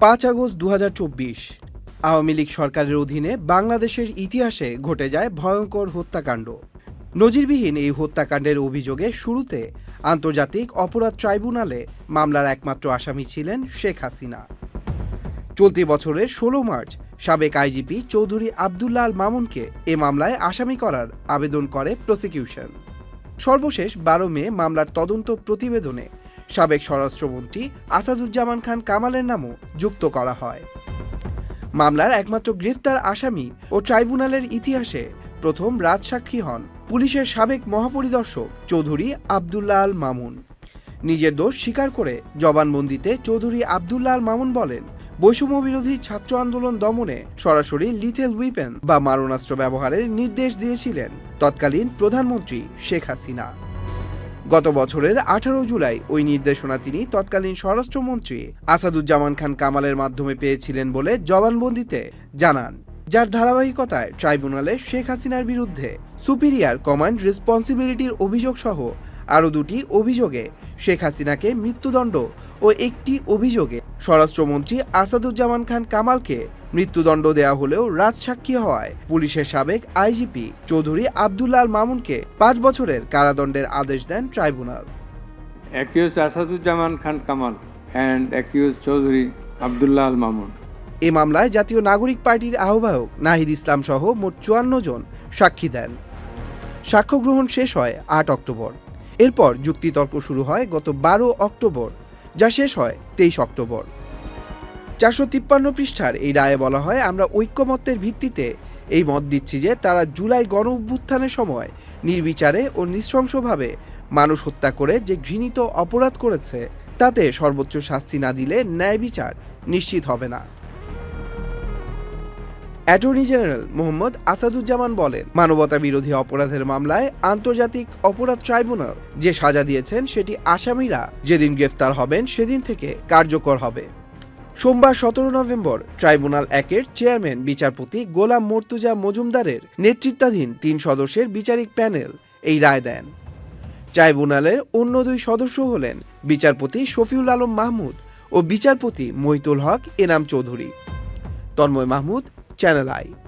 পাঁচ আগস্ট দু হাজার চব্বিশ। আওয়ামী লীগ সরকারের অধীনে বাংলাদেশের ইতিহাসে ঘটে যায় ভয়ঙ্কর হত্যাকাণ্ড। নজিরবিহীন এই হত্যাকাণ্ডের অভিযোগে শুরুতে আন্তর্জাতিক অপরাধ ট্রাইব্যুনালে মামলার একমাত্র আসামি ছিলেন শেখ হাসিনা। চলতি বছরের ষোলো মার্চ সাবেক আইজিপি চৌধুরী আবদুল্লাহ আল মামুনকে এ মামলায় আসামি করার আবেদন করে প্রসিকিউশন। সর্বশেষ বারো মে মামলার তদন্ত প্রতিবেদনে সাবেক স্বরাষ্ট্রমন্ত্রী আসাদুজ্জামান খান কামালের নামও যুক্ত করা হয়। মামলার একমাত্র গ্রেফতার আসামি ও ট্রাইব্যুনালের ইতিহাসে প্রথম রাজসাক্ষী হন পুলিশের সাবেক মহাপরিদর্শক চৌধুরী আবদুল্লাহ আল মামুন। নিজের দোষ স্বীকার করে জবানবন্দিতে চৌধুরী আবদুল্লাহ আল মামুন বলেন বৈষম্য বিরোধী ছাত্র আন্দোলন দমনে সরাসরি লিথেল উইপেন বা মারণাস্ত্র ব্যবহারের নির্দেশ দিয়েছিলেন তৎকালীন প্রধানমন্ত্রী শেখ হাসিনা। গত বছরের আঠারো জুলাই ওই নির্দেশনা তিনি তৎকালীন স্বরাষ্ট্রমন্ত্রী আসাদুজ্জামান খান কামালের মাধ্যমে পেয়েছিলেন বলে জবানবন্দিতে জানান। যার ধারাবাহিকতায় ট্রাইব্যুনালে শেখ হাসিনার বিরুদ্ধে সুপিরিয়ার কমান্ড রেসপন্সিবিলিটির অভিযোগ সহ আরও দুটি অভিযোগে শেখ হাসিনাকে মৃত্যুদণ্ড ও একটি অভিযোগে স্বরাষ্ট্রমন্ত্রী আসাদুজ্জামান খান কামালকে মৃত্যুদণ্ড দেওয়া হলেও রাজসাক্ষী হওয়ায় পুলিশের সাবেক আইজিপি চৌধুরী আবদুল্লাহ আল মামুনকে পাঁচ বছরের কারাদণ্ডের আদেশ দেন tribunal. Khan Kamal and accused Chaudhry Abdullah Al Mamun. এ মামলায় জাতীয় নাগরিক পার্টির আহ্বায়ক নাহিদ ইসলাম সহ মোট চুয়ান্ন জন সাক্ষী দেন। সাক্ষ্য গ্রহণ শেষ হয় আট অক্টোবর। এরপর যুক্তিতর্ক শুরু হয় গত বারো অক্টোবর, যা শেষ হয় তেইশ অক্টোবর। চারশো তিপ্পান্ন পৃষ্ঠার এই রায়ে বলা হয়, আমরা ঐক্যমত্যের ভিত্তিতে এই মত দিচ্ছি যে তারা জুলাই গণ অভ্যুত্থানের সময় নির্বিচারে ও নৃশংসভাবে মানুষ হত্যা করে যে ঘৃণিত অপরাধ করেছে, তাতে সর্বোচ্চ শাস্তি না দিলে ন্যায় বিচার নিশ্চিত হবে না। অ্যাটর্নি জেনারেল মোহাম্মদ আসাদুজ্জামান বলেন, মানবতা বিরোধী অপরাধের মামলায় আন্তর্জাতিক অপরাধ ট্রাইব্যুনাল যে সাজা দিয়েছেন সেটি আসামিরা যেদিন গ্রেফতার হবেন সেদিন থেকে কার্যকর হবে। সোমবার সতেরো নভেম্বর ট্রাইব্যুনাল একের চেয়ারম্যান, বিচারপতি গোলাম মর্তুজা মজুমদারের নেতৃত্বাধীন তিন সদস্যের বিচারিক প্যানেল এই রায় দেন। ট্রাইব্যুনালের অন্য দুই সদস্য হলেন বিচারপতি শফিউল আলম মাহমুদ ও বিচারপতি মহিতুল হক এনাম চৌধুরী। Tanmoy Mahmud Channel I.